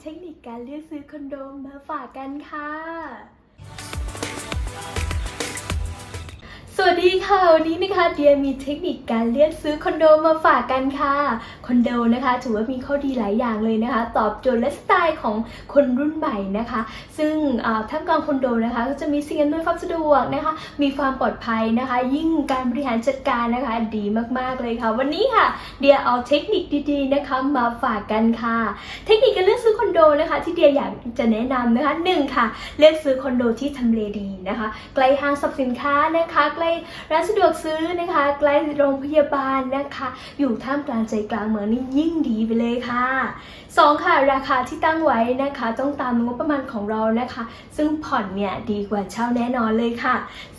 เทคนิคการเลือกซื้อคอนโดมาฝากกันค่ะ สวัสดีค่ะ วันนี้นะคะเดียมีเทคนิคการเลือกซื้อคอนโดมาฝากกันค่ะคอนโดนะคะถือว่ามีข้อดีหลายอย่างเลยนะคะ ตอบโจทย์และสไตล์ของคนรุ่นใหม่นะคะ ซึ่งท่ามกลางคอนโดนะคะก็จะมีสิ่งอำนวยความสะดวกนะคะ มีความปลอดภัยนะคะ ยิ่งการบริหารจัดการนะคะ ดีมากๆเลยค่ะ วันนี้ค่ะเดียเอาเทคนิคดีๆนะคะมาฝากกันค่ะ เทคนิคการเลือกซื้อคอนโดนะคะ ที่เดียอยากจะแนะนำนะคะหนึ่งค่ะเลือกซื้อคอนโดที่ทำเลดีนะคะใกล้ห้างสรรพสินค้านะคะใกล้ร้านสะดวกซื้อนะคะใกล้โรงพยาบาลนะคะ อยู่ท่ามกลางใจกลางเมืองนี่ยิ่งดีไปเลยค่ะ สองค่ะ ราคาที่ตั้งไว้นะคะ ต้องตามงบประมาณของเรานะคะ ซึ่งผ่อนเนี่ยดีกว่าเช่าแน่นอนเลยค่ะ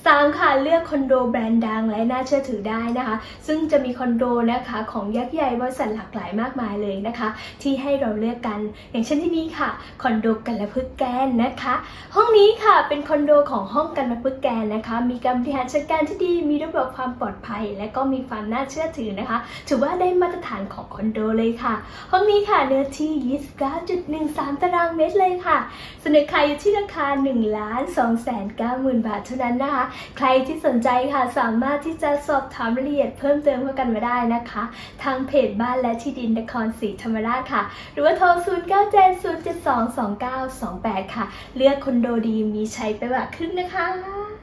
สามค่ะ เลือกคอนโดแบรนด์ดังและน่าเชื่อถือได้นะคะ ซึ่งจะมีคอนโดนะคะของยักษ์ใหญ่บริษัทหลากหลายมากมายเลยนะคะ ที่ให้เราเลือกกัน อย่างเช่นที่นี่ค่ะคอนโดกันละพึกแกนนะคะ ห้องนี้ค่ะเป็นคอนโดของห้องกันละพึกแกนนะคะ มีการบริหารจัดการที่ดี มีระบบความปลอดภัย และก็มีความน่าเชื่อถือนะคะ ถือว่าได้มาตรฐานของคอนโดเลยค่ะ ห้องนี้ค่ะเนื้อที่ที่ 29.13 ตารางเมตรเลยค่ะเสนอขายอยู่ที่ราคา1ล้าน2แสน9หมื่นบาทเท่านั้นนะคะ ใครที่สนใจค่ะสามารถที่จะสอบถามรายละเอียดเพิ่มเติมเข้ากันมาได้นะคะ ทางเพจบ้านและที่ดินนครศรีธรรมราชค่ะ หรือว่าโทร 0 9 7 0 7 2 2 9 2 8 ค่ะ เลือกคอนโดดีมีใช้ไปกว่าครึ่งนะคะ